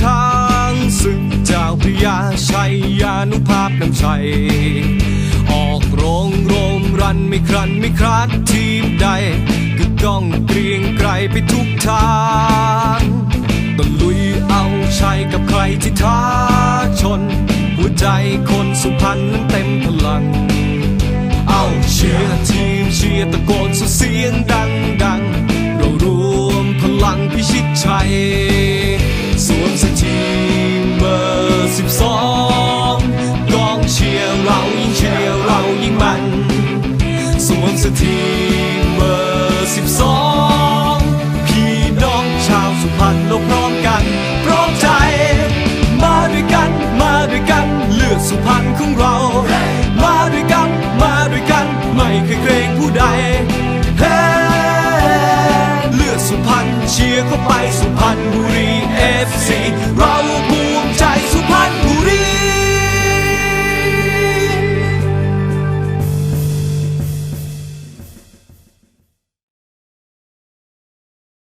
ช้างศึกเจ้าพรยาชัยยานุภาพน้ำชัย ออกโรงโรมรันไม่ครันไม่ครัดทีมใด ก็ต้องเกรียงไกรไปทุกทางตะลุยเอาชัยกับใครที่ท้าชน หัวใจคนสุพรรณนั้นเต็มพลัง เอาเชียร์ทีมเชียร์ตะโกนสุเสียงดังดังเรารวมพลังพิชิตชัย สถีเบอร์สิบสองพี่น้องชาวสุพรรณเราพร้อมกัน พร้อมใจ มาด้วยกันมาด้วยกันเลือดสุพรรณของเรา มาด้วยกันมาด้วยกันไม่เคยเกรงผู้ใด